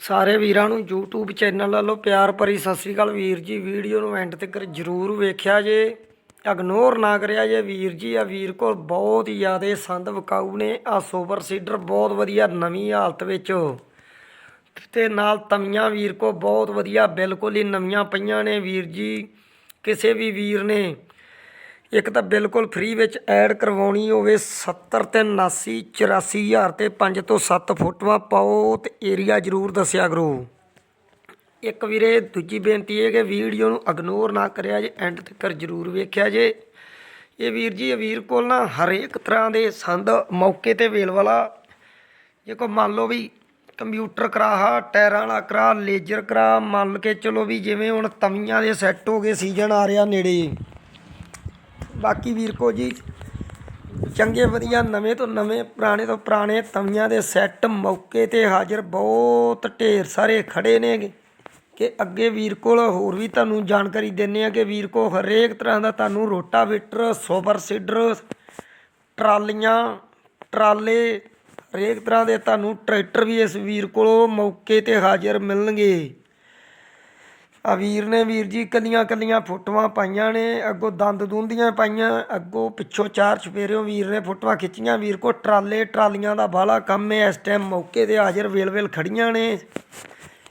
ਸਾਰੇ ਵੀਰਾਂ ਨੂੰ YouTube ਚੈਨਲ ਵੱਲੋਂ ਪਿਆਰ ਭਰੀ ਸਤਿ ਸ੍ਰੀ ਅਕਾਲ ਵੀਰ ਜੀ। ਵੀਡੀਓ ਨੂੰ ਐਂਡ ਤੱਕ ਜਰੂਰ ਵੇਖਿਆ ਜੇ। ਇਗਨੋਰ ਨਾ ਕਰਿਆ ਜੇ ਵੀਰ ਜੀ। ਆ ਵੀਰ ਕੋਲ ਬਹੁਤ ਹੀ ਜ਼ਿਆਦਾ ਸੰਦ ਵਿਕਾਊ ਨੇ। ਆ ਸੁਪਰ ਸੀਡਰ ਬਹੁਤ ਵਧੀਆ ਨਵੀਂ ਹਾਲਤ ਵਿੱਚ। ਤੇ ਨਾਲ ਤਵੀਆਂ ਵੀਰ ਕੋ ਬਹੁਤ ਵਧੀਆ ਬਿਲਕੁਲ ਹੀ ਨਵੀਆਂ ਪਈਆਂ ਨੇ ਵੀਰ ਜੀ। ਕਿਸੇ ਵੀ ਵੀਰ ਨੇ ਇੱਕ ਤਾਂ ਬਿਲਕੁਲ ਫ੍ਰੀ ਵਿੱਚ ਐਡ ਕਰਵਾਉਣੀ ਹੋਵੇ 70 ਤੇ 79 84000 ਤੇ 5 ਤੋਂ 7 ਫੋਟੋਆਂ ਪਾਓ ਤੇ ਏਰੀਆ ਜ਼ਰੂਰ ਦੱਸਿਆ ਕਰੋ। ਇੱਕ ਵੀਰੇ, ਦੂਜੀ ਬੇਨਤੀ ਇਹ ਕਿ ਵੀਡੀਓ ਨੂੰ ਇਗਨੋਰ ਨਾ ਕਰਿਆ ਜੇ ਐਂਡ ਤੱਕ ਜ਼ਰੂਰ ਵੇਖਿਆ ਜੇ। ਇਹ ਵੀਰ ਜੀ, ਇਹ ਵੀਰ ਕੋਲ ਨਾ ਹਰੇਕ ਤਰ੍ਹਾਂ ਦੇ ਸੰਦ ਮੌਕੇ ਤੇ ਵੇਲ ਵਾਲਾ ਜੇ ਕੋ ਮੰਨ ਲਓ ਵੀ ਕੰਪਿਊਟਰ ਕਰਾਹਾ, ਟਾਇਰਾਂ ਵਾਲਾ ਕਰਾ, ਲੇਜ਼ਰ ਕਰਾ, ਮੰਨ ਕੇ ਚਲੋ ਵੀ ਜਿਵੇਂ ਹੁਣ ਤਵੀਆਂ ਦੇ ਸੈੱਟ ਹੋ ਗਏ ਸੀਜ਼ਨ ਆ ਰਿਹਾ ਨੇੜੇ। ਬਾਕੀ ਵੀਰ ਕੋ ਜੀ, ਚੰਗੇ ਵਧੀਆ ਨਵੇਂ ਤੋਂ ਨਵੇਂ, ਪੁਰਾਣੇ ਤੋਂ ਪੁਰਾਣੇ ਤਵੀਆਂ ਦੇ ਸੈੱਟ ਮੌਕੇ ਤੇ ਹਾਜ਼ਰ, ਬਹੁਤ ਢੇਰ ਸਾਰੇ ਖੜੇ ਨੇਗੇ। ਕਿ ਅੱਗੇ ਵੀਰ ਕੋਲ ਹੋਰ ਵੀ ਤੁਹਾਨੂੰ ਜਾਣਕਾਰੀ ਦਿੰਨੇ ਆ ਕਿ ਵੀਰ ਕੋ ਹਰੇਕ ਤਰ੍ਹਾਂ ਦਾ ਤੁਹਾਨੂੰ ਰੋਟਾਵੇਟਰ, ਸੁਪਰ ਸੀਡਰ, ਟਰਾਲੀਆਂ, ਟਰਾਲੇ, ਹਰੇਕ ਤਰ੍ਹਾਂ ਦੇ ਤੁਹਾਨੂੰ ਟਰੈਕਟਰ ਵੀ ਇਸ ਵੀਰ ਕੋਲੋਂ ਮੌਕੇ ਤੇ ਹਾਜ਼ਰ ਮਿਲਣਗੇ। ਆ ਵੀਰ ਨੇ ਵੀਰ ਜੀ ਕੱਲੀਆਂ ਕੱਲੀਆਂ ਫੋਟੋਆਂ ਪਾਈਆਂ ਨੇ, ਅੱਗੋਂ ਦੰਦ ਦੁੰਦੀਆਂ ਪਾਈਆਂ, ਅੱਗੋਂ ਪਿੱਛੋਂ ਚਾਰ ਛਪੇਰਿਓ ਵੀਰ ਨੇ ਫੋਟੋਆਂ ਖਿੱਚੀਆਂ, ਵੀਰ ਕੋ ਟਰਾਲੇ, ਟਰਾਲੀਆਂ ਦਾ ਬਾਹਲਾ ਕੰਮ ਹੈ, ਇਸ ਟਾਈਮ ਮੌਕੇ ਤੇ ਹਾਜ਼ਰ ਵੇਲ ਵੇਲ ਖੜੀਆਂ ਨੇ।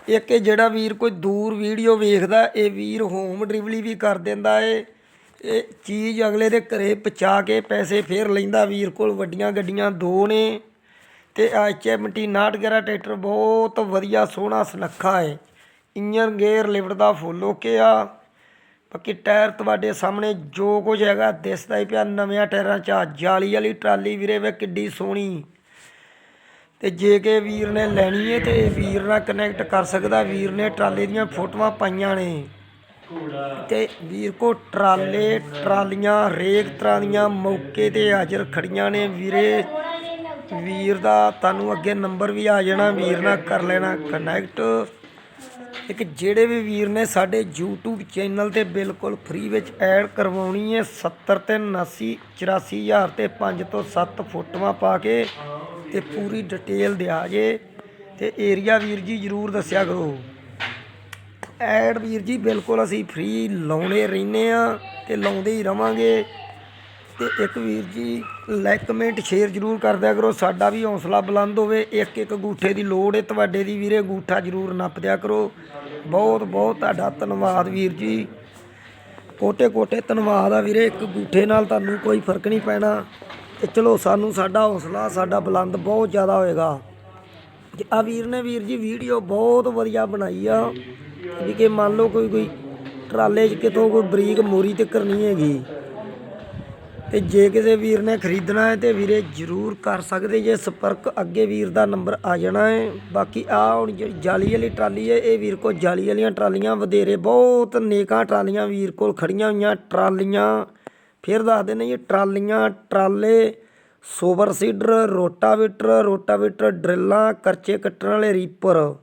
ਇੱਕ ਇਹ ਜਿਹੜਾ ਵੀਰ ਕੋਈ ਦੂਰ ਵੀਡੀਓ ਵੇਖਦਾ, ਇਹ ਵੀਰ ਹੋਮ ਡਿਲੀਵਰੀ ਵੀ ਕਰ ਦਿੰਦਾ ਏ। ਇਹ ਚੀਜ਼ ਅਗਲੇ ਦੇ ਘਰੇ ਪਹੁੰਚਾ ਕੇ ਪੈਸੇ ਫੇਰ ਲੈਂਦਾ, ਵੀਰ ਕੋਲ ਵੱਡੀਆਂ ਗੱਡੀਆਂ ਦੋ ਨੇ। ਤੇ ਐਚਐਮਟੀ 69 ਟਰੈਕਟਰ ਬਹੁਤ ਵਧੀਆ ਸੋਹਣਾ ਸੁਨੱਖਾ ਹੈ ਇੰਜਨ ਗੇਅਰ ਲਿਫਟ ਦਾ ਫੁੱਲ ਓਕੇ ਆ। ਬਾਕੀ ਟਾਇਰ ਤੁਹਾਡੇ ਸਾਹਮਣੇ ਜੋ ਕੁਝ ਹੈਗਾ, ਦਿਸਦਾ ਹੀ ਪਿਆ, ਨਵਿਆਂ ਟਾਇਰਾਂ 'ਚ ਆ। ਜਾਲੀ ਵਾਲੀ ਟਰਾਲੀ ਵੀਰੇ, ਵੇ ਕਿੱਡੀ ਸੋਹਣੀ। ਤੇ ਜੇ ਕੇ ਵੀਰ ਨੇ ਲੈਣੀ ਹੈ ਤੇ ਇਹ ਵੀਰ ਨਾਲ ਕਨੈਕਟ ਕਰ ਸਕਦਾ। ਵੀਰ ਨੇ ਟਰਾਲੇ ਦੀਆਂ ਫੋਟੋਆਂ ਪਾਈਆਂ ਨੇ। ਤੇ ਵੀਰ ਕੋ ਟਰਾਲੇ, ਟਰਾਲੀਆਂ, ਹਰੇਕ ਤਰ੍ਹਾਂ ਦੀਆਂ ਮੌਕੇ ਤੇ ਹਾਜ਼ਰ ਖੜੀਆਂ ਨੇ ਵੀਰੇ। ਵੀਰ ਦਾ ਤੁਹਾਨੂੰ ਅੱਗੇ ਨੰਬਰ ਵੀ ਆ ਜਾਣਾ, ਵੀਰ ਨਾਲ ਕਰ ਲੈਣਾ ਕਨੈਕਟ ਇੱਕ ਜਿਹੜੇ ਵੀ ਵੀਰ ਨੇ ਸਾਡੇ YouTube ਚੈਨਲ ਤੇ ਬਿਲਕੁਲ ਫ੍ਰੀ ਵਿੱਚ ਐਡ ਕਰਵਾਉਣੀ ਹੈ 70 ਤੇ 79 84000 ਤੇ 5 ਤੋਂ 7 ਫੋਟੋਆਂ ਪਾ ਕੇ ਤੇ ਪੂਰੀ ਡਿਟੇਲ ਦਿਆ ਜੇ ਤੇ ਏਰੀਆ ਵੀਰ ਜੀ ਜਰੂਰ ਦੱਸਿਆ ਕਰੋ। ਐਡ ਵੀਰ ਜੀ ਬਿਲਕੁਲ ਅਸੀਂ ਫ੍ਰੀ ਲਾਉਣੇ ਰਹਿੰਦੇ ਆ ਤੇ ਲਾਉਂਦੇ ਹੀ ਰਵਾਂਗੇ। ਤੇ ਇੱਕ ਵੀਰ ਜੀ ਲਾਈਕ ਕਮੈਂਟ ਸ਼ੇਅਰ ਜਰੂਰ ਕਰਦਿਆ ਕਰੋ, ਸਾਡਾ ਵੀ ਹੌਸਲਾ ਬੁਲੰਦ ਹੋਵੇ, ਇੱਕ ਇੱਕ ਗੂਠੇ ਦੀ ਲੋੜ ਹੈ, ਤੁਹਾਡੇ ਦੀ ਵੀਰੇ ਗੂਠਾ ਜਰੂਰ ਨੱਪ ਦਿਆ ਕਰੋ। ਬਹੁਤ ਬਹੁਤ ਤੁਹਾਡਾ ਧੰਨਵਾਦ ਵੀਰ ਜੀ। ਕੋਟੇ ਕੋਟੇ ਧੰਨਵਾਦ ਆ ਵੀਰੇ, ਇੱਕ ਗੂਠੇ ਨਾਲ ਤੁਹਾਨੂੰ ਕੋਈ ਫ਼ਰਕ ਨਹੀਂ ਪੈਣਾ। ਤੇ ਚਲੋ, ਸਾਨੂੰ ਸਾਡਾ ਹੌਸਲਾ, ਸਾਡਾ ਬੁਲੰਦ ਬਹੁਤ ਜ਼ਿਆਦਾ ਹੋਏਗਾ। ਤੇ ਆ ਵੀਰ ਨੇ ਵੀਰ ਜੀ, ਵੀਡੀਓ ਬਹੁਤ ਵਧੀਆ ਬਣਾਈ ਆ। ਵੀ ਕਿ ਮੰਨ ਲਓ ਕੋਈ ਕੋਈ ਟਰਾਲੇ 'ਚ ਕਿਤੋਂ ਕੋਈ ਬਰੀਕ ਮੋਰੀ ਤੇ ਕਰਨੀ ਹੈਗੀ। ਤੇ ਜੇ ਕਿਸੇ ਵੀਰ ਨੇ ਖਰੀਦਣਾ ਹੈ ਤੇ ਵੀਰੇ ਜਰੂਰ ਕਰ ਸਕਦੇ ਜੇ ਸੰਪਰਕ, ਅੱਗੇ ਵੀਰ ਦਾ ਨੰਬਰ ਆ ਜਾਣਾ ਹੈ। ਬਾਕੀ ਆ ਹੁਣ ਜਿਹੜੀ ਜਾਲੀ ਵਾਲੀ ਟਰਾਲੀ ਹੈ, ਇਹ ਵੀਰ ਕੋਲ ਜਾਲੀ ਵਾਲੀਆਂ ਟਰਾਲੀਆਂ ਵਧੇਰੇ ਬਹੁਤ ਨੇਕਾਂ ਟਰਾਲੀਆਂ ਵੀਰ ਕੋਲ ਖੜੀਆਂ ਹੋਈਆਂ, ਟਰਾਲੀਆਂ। ਫਿਰ ਦੱਸ ਦਿੰਦੇ ਜੀ, ਟਰਾਲੀਆਂ, ਟਰਾਲੇ, ਸੋਵਰ ਸੀਡਰ, ਰੋਟਾਵੇਟਰ ਰੋਟਾਵੇਟਰ ਡਰਿੱਲਾਂ, ਕਰਚੇ ਕੱਟਣ ਵਾਲੇ ਰੀਪਰ।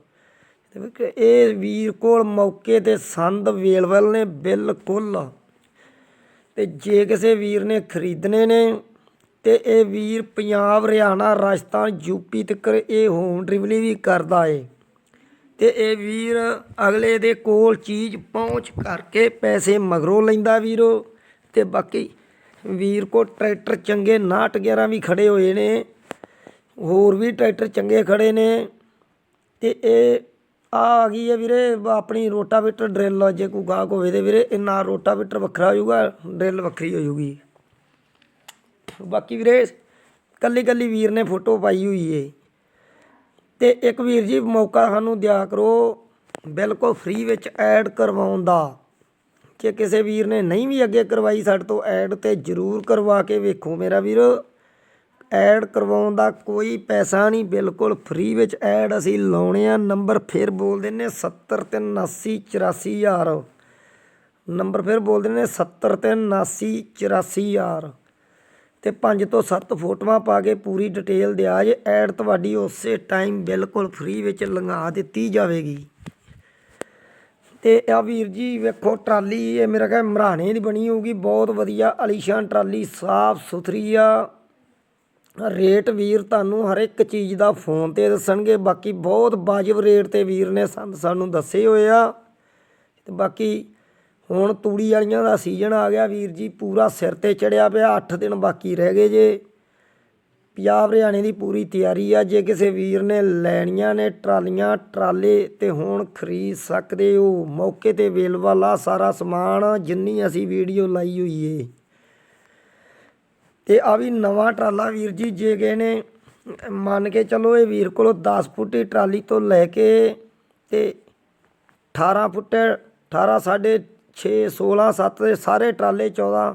ਇਹ ਵੀਰ ਕੋਲ ਮੌਕੇ ਤੇ ਸੰਦ ਵੇਲਵਲ ਨੇ ਬਿਲਕੁਲ। ਤੇ ਜੇ ਕਿਸੇ ਵੀਰ ਨੇ ਖਰੀਦਣੇ ਨੇ ਤੇ ਇਹ ਵੀਰ ਪੰਜਾਬ, ਹਰਿਆਣਾ, ਰਾਜਸਥਾਨ ਯੂਪੀ ਤੱਕ ਇਹ ਹੋਮ ਡਿਲੀਵਰੀ ਵੀ ਕਰਦਾ ਏ। ਤੇ ਇਹ ਵੀਰ ਅਗਲੇ ਦੇ ਕੋਲ ਚੀਜ਼ ਪਹੁੰਚ ਕਰਕੇ ਪੈਸੇ ਮਗਰੋਂ ਲੈਂਦਾ ਵੀਰੋ। ਤੇ ਬਾਕੀ ਵੀਰ ਕੋ ਟਰੈਕਟਰ ਚੰਗੇ 911 ਵੀ ਖੜੇ ਹੋਏ ਨੇ, ਹੋਰ ਵੀ ਟਰੈਕਟਰ ਚੰਗੇ ਖੜੇ ਨੇ। ਤੇ ਇਹ ਆ ਆ ਗਈ ਹੈ ਵੀਰੇ, ਆਪਣੀ ਰੋਟਾਵੇਟਰ ਡਰਿੱਲ ਜੇ ਕੋਈ ਗਾਹਕ ਹੋਵੇ ਤੇ ਵੀਰੇ ਇਹ ਨਾਲ ਰੋਟਾਵੇਟਰ ਵੱਖਰਾ ਹੋ ਜਾਊਗਾ ਡਰਿੱਲ ਵੱਖਰੀ ਹੋ ਜਾਊਗੀ। ਬਾਕੀ ਵੀਰੇ, ਕੱਲੀ ਕੱਲੀ ਵੀਰ ਨੇ ਫੋਟੋ ਪਾਈ ਹੋਈ ਏ। ਤੇ ਇੱਕ ਵੀਰ ਜੀ, ਮੌਕਾ ਸਾਨੂੰ ਦਿਆ ਕਰੋ, ਬਿਲਕੁਲ ਫ੍ਰੀ ਵਿੱਚ ਐਡ ਕਰਵਾਉਣ ਦਾ। ਕਿ ਕਿਸੇ ਵੀਰ ਨੇ ਨਹੀਂ ਵੀ ਅੱਗੇ ਕਰਵਾਈ, ਸਾਡੇ ਤੋਂ ਐਡ ਤੇ ਜਰੂਰ ਕਰਵਾ ਕੇ ਵੇਖੋ ਮੇਰਾ ਵੀਰ। ਐਡ ਕਰਵਾਉਣ ਦਾ ਕੋਈ ਪੈਸਾ ਨਹੀਂ, ਬਿਲਕੁਲ ਫ੍ਰੀ ਵਿੱਚ ਐਡ ਅਸੀਂ ਲਾਉਣੇ ਆ। ਨੰਬਰ ਫਿਰ ਬੋਲ ਦਿੰਨੇ 70 ਤੇ 79 84000 ਨੰਬਰ ਫਿਰ ਬੋਲ ਦਿੰਨੇ 70 ਤੇ 79 84000 ਤੇ 5 ਤੋਂ 7 ਫੋਟੋਆਂ ਪਾ ਕੇ ਪੂਰੀ ਡਿਟੇਲ ਦਿਆ ਜੇ ਐਡ ਤੁਹਾਡੀ ਉਸੇ ਟਾਈਮ ਬਿਲਕੁਲ ਫ੍ਰੀ ਵਿੱਚ ਲੰਘਾ ਦਿੱਤੀ ਜਾਵੇਗੀ। ਤੇ ਆ ਵੀਰ ਜੀ ਵੇਖੋ ਟਰਾਲੀ, ਇਹ ਮੇਰਾ ਕਹੇ ਮਰਾਣੇ ਦੀ ਬਣੀ ਹੋਊਗੀ। ਬਹੁਤ ਵਧੀਆ ਅਲੀਸ਼ਾਨ ਟਰਾਲੀ, ਸਾਫ਼ ਸੁਥਰੀ ਆ। ਰੇਟ ਵੀਰ ਤੁਹਾਨੂੰ ਹਰ ਇੱਕ ਚੀਜ਼ ਦਾ ਫੋਨ ਤੇ ਦੱਸਣਗੇ, ਬਾਕੀ ਬਹੁਤ ਵਾਜਬ ਰੇਟ ਤੇ ਵੀਰ ਨੇ ਸੰਦ ਸਾਨੂੰ ਦੱਸੇ ਹੋਏ ਆ। ਤੇ ਬਾਕੀ ਹੁਣ ਤੂੜੀ ਵਾਲੀਆਂ ਦਾ ਸੀਜ਼ਨ ਆ ਗਿਆ ਵੀਰ ਜੀ, ਪੂਰਾ ਸਿਰ ਤੇ ਚੜਿਆ ਪਿਆ 8 ਦਿਨ ਬਾਕੀ ਰਹਿ ਗਏ ਜੇ। ਪੰਜਾਬ ਹਰਿਆਣੇ ਦੀ ਪੂਰੀ ਤਿਆਰੀ ਆ, ਜੇ ਕਿਸੇ ਵੀਰ ਨੇ ਲੈਣੀਆਂ ਨੇ ਟਰਾਲੀਆਂ, ਟਰਾਲੇ ਤੇ ਹੁਣ ਖਰੀਦ ਸਕਦੇ ਹੋ। ਮੌਕੇ ਤੇ ਅਵੇਲੇਬਲ ਆ ਸਾਰਾ ਸਮਾਨ ਜਿੰਨੀ ਅਸੀਂ ਵੀਡੀਓ ਲਾਈ ਹੋਈ ਏ। ਤੇ ਆ ਵੀ ਨਵਾਂ ਟਰਾਲਾ ਵੀਰ ਜੀ, ਜੇ ਗਏ ਨੇ, ਮੰਨ ਕੇ ਚਲੋ ਇਹ ਵੀਰ ਕੋਲੋਂ 10 ਫੁੱਟੀ ਟਰਾਲੀ ਤੋਂ ਲੈ ਕੇ ਤੇ 18 ਫੁੱਟ 18 ਸਾਢੇ 6 16 7 ਦੇ ਸਾਰੇ ਟਰਾਲੇ 14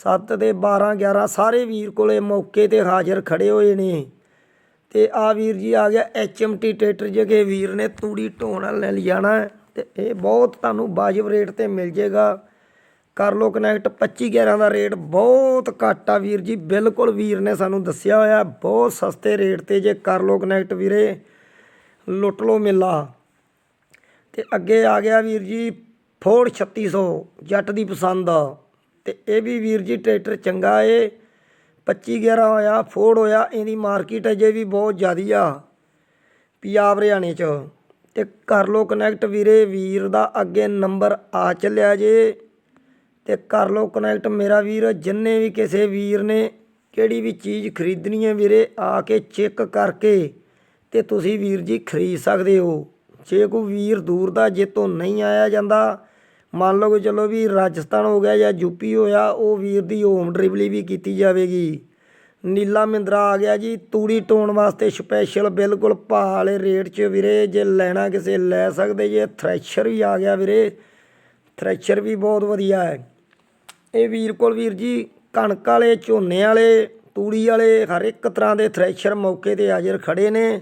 7 ਦੇ 12 11 ਸਾਰੇ ਵੀਰ ਕੋਲੇ ਮੌਕੇ ਤੇ ਹਾਜ਼ਰ ਖੜੇ ਹੋਏ ਨੇ। ਤੇ ਆ ਵੀਰ ਜੀ ਆ ਗਿਆ ਐਚਐਮਟੀ ਟਰੈਕਟਰ ਜਿਹੜੇ ਵੀਰ ਨੇ ਤੂੜੀ ਢੋਣ ਲੈ ਲਿਜਾਣਾ ਹੈ ਤੇ ਇਹ ਬਹੁਤ ਤੁਹਾਨੂੰ ਵਾਜਬ ਰੇਟ ਤੇ ਮਿਲ ਜੇਗਾ। ਕਰ ਲੋ ਕਨੈਕਟ 25 11 ਦਾ ਰੇਟ ਬਹੁਤ ਘੱਟ ਆ ਵੀਰ ਜੀ, ਬਿਲਕੁਲ ਵੀਰ ਨੇ ਸਾਨੂੰ ਦੱਸਿਆ ਹੋਇਆ, ਬਹੁਤ ਸਸਤੇ ਰੇਟ ਤੇ ਜੇ ਕਰ ਲੋ ਕਨੈਕਟ ਵੀਰੇ, ਲੁੱਟ ਲੋ ਮੇਲਾ। ਤੇ ਅੱਗੇ ਆ ਗਿਆ ਵੀਰ ਜੀ ਫੋਰਡ 3600 ਜੱਟ ਦੀ ਪਸੰਦ। ਆ ਤੇ ਇਹ ਵੀ ਵੀਰ ਜੀ ਟਰੈਕਟਰ ਚੰਗਾ ਏ। 25 11 ਹੋਇਆ ਫੋਰਡ ਹੋਇਆ, ਇਹਦੀ ਮਾਰਕੀਟ ਅਜੇ ਵੀ ਬਹੁਤ ਜ਼ਿਆਦੀ ਆ, ਪੰਜਾਬ ਹਰਿਆਣੇ ਚ। ਤੇ ਕਰ ਲੋ ਕਨੈਕਟ ਵੀਰੇ, ਵੀਰ ਦਾ ਅੱਗੇ ਨੰਬਰ ਆ ਚੱਲਿਆ ਜੇ। ਅਤੇ ਕਰ ਲੋ ਕਨੈਕਟ ਮੇਰਾ ਵੀਰ, ਜਿੰਨੇ ਵੀ ਕਿਸੇ ਵੀਰ ਨੇ ਕਿਹੜੀ ਵੀ ਚੀਜ਼ ਖਰੀਦਣੀ ਹੈ ਵੀਰੇ, ਆ ਕੇ ਚੈੱਕ ਕਰਕੇ ਅਤੇ ਤੁਸੀਂ ਵੀਰ ਜੀ ਖਰੀਦ ਸਕਦੇ ਹੋ। ਜੇ ਕੋਈ ਵੀਰ ਦੂਰ ਦਾ ਜੇ ਤੋਂ ਨਹੀਂ ਆਇਆ ਜਾਂਦਾ, ਮੰਨ ਲਓ ਕਿ ਚਲੋ ਵੀ ਰਾਜਸਥਾਨ ਹੋ ਗਿਆ ਜਾਂ ਯੂਪੀ ਹੋਇਆ, ਉਹ ਵੀਰ ਦੀ ਹੋਮ ਡਿਲੀਵਰੀ ਵੀ ਕੀਤੀ ਜਾਵੇਗੀ। ਨੀਲਾ ਮਿੰਦਰਾ ਆ ਗਿਆ ਜੀ, ਤੂੜੀ ਟੋਣ ਵਾਸਤੇ ਸਪੈਸ਼ਲ ਬਿਲਕੁਲ ਭਾਅ ਵਾਲੇ ਰੇਟ 'ਚ ਵੀਰੇ, ਜੇ ਲੈਣਾ ਕਿਸੇ ਲੈ ਸਕਦੇ ਜੇ ਥ੍ਰੈਸ਼ਰ ਵੀ ਆ ਗਿਆ ਵੀਰੇ। ਥ੍ਰੈਸ਼ਰ ਵੀ ਬਹੁਤ ਵਧੀਆ ਹੈ। ਇਹ ਵੀਰ ਕੋਲ ਵੀਰ ਜੀ, ਕਣਕ ਵਾਲੇ, ਝੋਨੇ ਵਾਲੇ, ਤੂੜੀ ਵਾਲੇ, ਹਰ ਇੱਕ ਤਰ੍ਹਾਂ ਦੇ ਥ੍ਰੈਸ਼ਰ ਮੌਕੇ ਤੇ ਹਾਜ਼ਰ ਖੜੇ ਨੇ।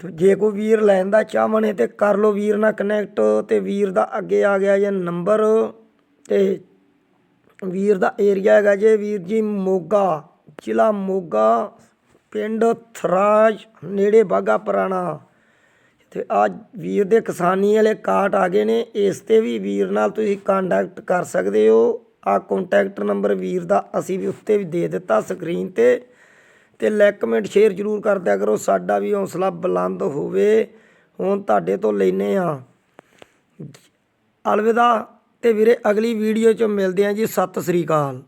ਜੇ ਕੋਈ ਵੀਰ ਲੈਣ ਦਾ ਚਾਹਵਣੇ ਤੇ ਕਰ ਲੋ ਵੀਰ ਨਾਲ ਕਨੈਕਟ ਤੇ ਵੀਰ ਦਾ ਅੱਗੇ ਆ ਗਿਆ ਜੇ ਨੰਬਰ ਤੇ ਵੀਰ ਦਾ ਏਰੀਆ ਹੈਗਾ ਜੇ ਵੀਰ ਜੀ ਮੋਗਾ, ਜ਼ਿਲ੍ਹਾ ਮੋਗਾ, ਪਿੰਡ ਥਰਾਜ, ਨੇੜੇ ਬਾਗਾ ਪੁਰਾਣਾ। ਤੇ ਆ ਵੀਰ ਦੇ ਕਿਸਾਨੀ ਵਾਲੇ ਕਾਰਟ ਆ ਗਏ ਨੇ, ਇਸ ਤੇ ਵੀ ਵੀਰ ਨਾਲ ਤੁਸੀਂ ਕੰਟੈਕਟ ਕਰ ਸਕਦੇ ਹੋ। ਆ ਕੰਟੈਕਟ ਨੰਬਰ ਵੀਰ ਦਾ ਅਸੀਂ ਵੀ ਉੱਤੇ ਵੀ ਦੇ ਦਿੱਤਾ ਸਕਰੀਨ ਤੇ। ਤੇ ਲਾਈਕ ਕਮੈਂਟ ਸ਼ੇਅਰ ਜ਼ਰੂਰ ਕਰ ਦਿਆ ਕਰੋ, ਸਾਡਾ ਵੀ ਹੌਸਲਾ ਬੁਲੰਦ ਹੋਵੇ। ਹੁਣ ਤੁਹਾਡੇ ਤੋਂ ਲੈਨੇ ਆ। ਅਲਵਿਦਾ ਤੇ ਵੀਰੇ ਅਗਲੀ ਵੀਡੀਓ 'ਚ ਮਿਲਦੇ ਆ ਜੀ। ਸਤਿ ਸ੍ਰੀ ਅਕਾਲ।